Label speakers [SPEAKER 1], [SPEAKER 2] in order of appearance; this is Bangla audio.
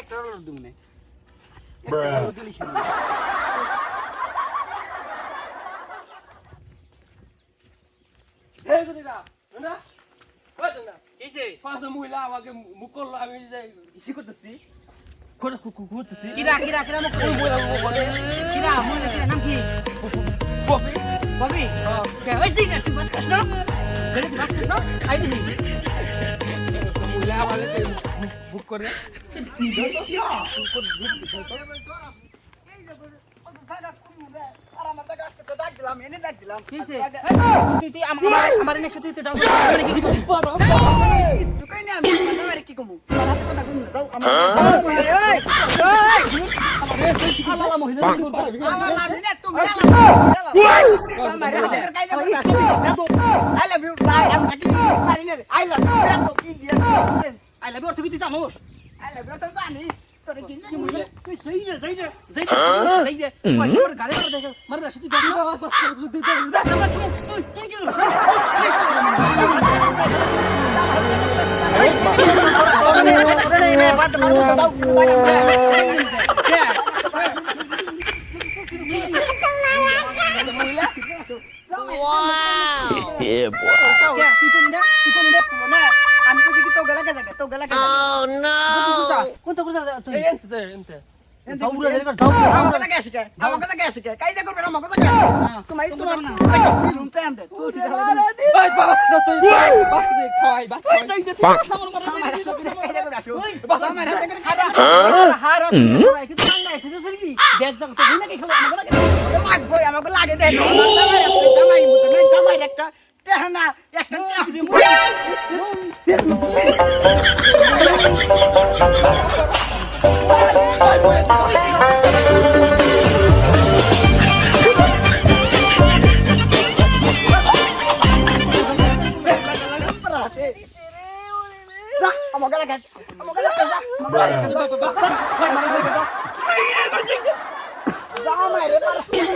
[SPEAKER 1] একটা রোল দুমনে
[SPEAKER 2] না। কিরা
[SPEAKER 1] কিরা কিরা মুখ
[SPEAKER 2] করে
[SPEAKER 1] কিরা কিরা নাম কি?
[SPEAKER 2] কপি
[SPEAKER 1] ববি? ওই জি তুই বাত করছ না। তুই বাত করছ না? আই দিহি
[SPEAKER 2] মহিলা আমাকে মুখ করে।
[SPEAKER 1] কিসে? তুই তুই আমার আমার নেশে তুই তো ডাল মানে কি কিছু বড় তুই কই না আমি মানে কি কমু আমার হাতে কথা কমু দাও আমার এই এই
[SPEAKER 2] আল্লাহ মহিলা মুখ করে
[SPEAKER 1] আমার মারলে তুমি আমার হাতে কাই দাও I love you bye I am cutting পারি না আই লাভ ইউ কি দিয়া আই লাভ ইউ তুই কি জানোস আই লাভ ইউ তো জানিস তোরে কি কি মুলে তুই যাই রে যাই রে যাই রে যাই রে পয়সা আমার গাড়ি করে দেখো মার রাশি তুই দেখো তুই তুই কি
[SPEAKER 3] Yeah, boy.
[SPEAKER 1] আমি তো কি তো গলা কে জায়গা তো গলা কে
[SPEAKER 3] Oh no!
[SPEAKER 1] কোন তো কোথা তুই।
[SPEAKER 2] এনতে এনতে
[SPEAKER 1] দাউরা জায়গা দাউরা আমার কথা কে শিখে আমার কথা কে কাইজা করবে আমার কথা তোমার তোমার একটা ফিল্ম দে তুই সিধা
[SPEAKER 2] বাস বাস তুই বাস দে খাই বাস খাই।
[SPEAKER 1] আমাকে লাগে আমাকে লাগে জামাইরে পারা জামাইরে পারা কই দে আমার আমার হাতে